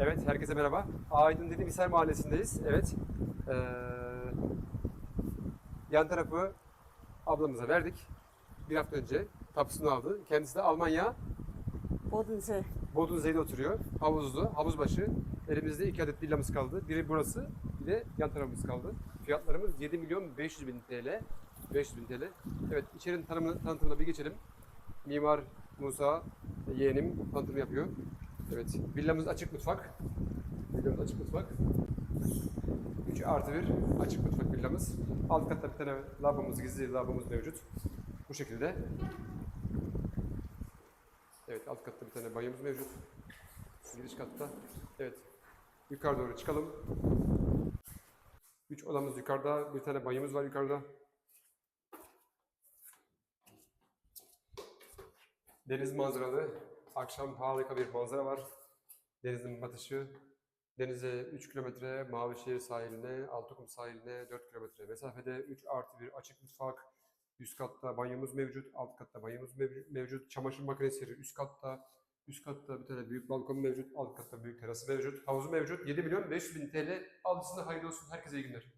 Evet, herkese merhaba. Aydın Dedim Hisar Mahallesi'ndeyiz. Evet. Ee, yan tarafı ablamıza verdik. Bir hafta önce tapusunu aldı. Kendisi de Almanya Bodensee. Bodunzey'de oturuyor. Havuzlu, havuz başı. Elimizde iki adet villamız kaldı. Biri burası, bir de yan tarafımız kaldı. Fiyatlarımız 7 milyon 500 bin TL. 500 bin TL. Evet, içerinin tanımına, tanıtımına bir geçelim. Mimar Musa yeğenim tanıtım yapıyor. Evet, villamız açık mutfak. Villamız açık mutfak. 3 artı 1 açık mutfak villamız. Alt katta bir tane lavabomuz, gizli lavabomuz mevcut. Bu şekilde. Evet, alt katta bir tane banyomuz mevcut. Giriş katta. Evet. Yukarı doğru çıkalım. Üç odamız yukarıda. Bir tane banyomuz var yukarıda. Deniz manzaralı. Akşam harika bir manzara var. Denizin batışı. Denize 3 kilometre, Mavişehir sahiline, Altıkum sahiline 4 kilometre mesafede 3 artı 1 açık mutfak. Üst katta banyomuz mevcut, alt katta banyomuz mev- mevcut. Çamaşır makinesi üst katta. Üst katta bir tane büyük balkon mevcut, alt katta büyük terası mevcut. Havuzu mevcut. 7 milyon 500 bin TL. Alıcısına hayırlı olsun. Herkese iyi günler.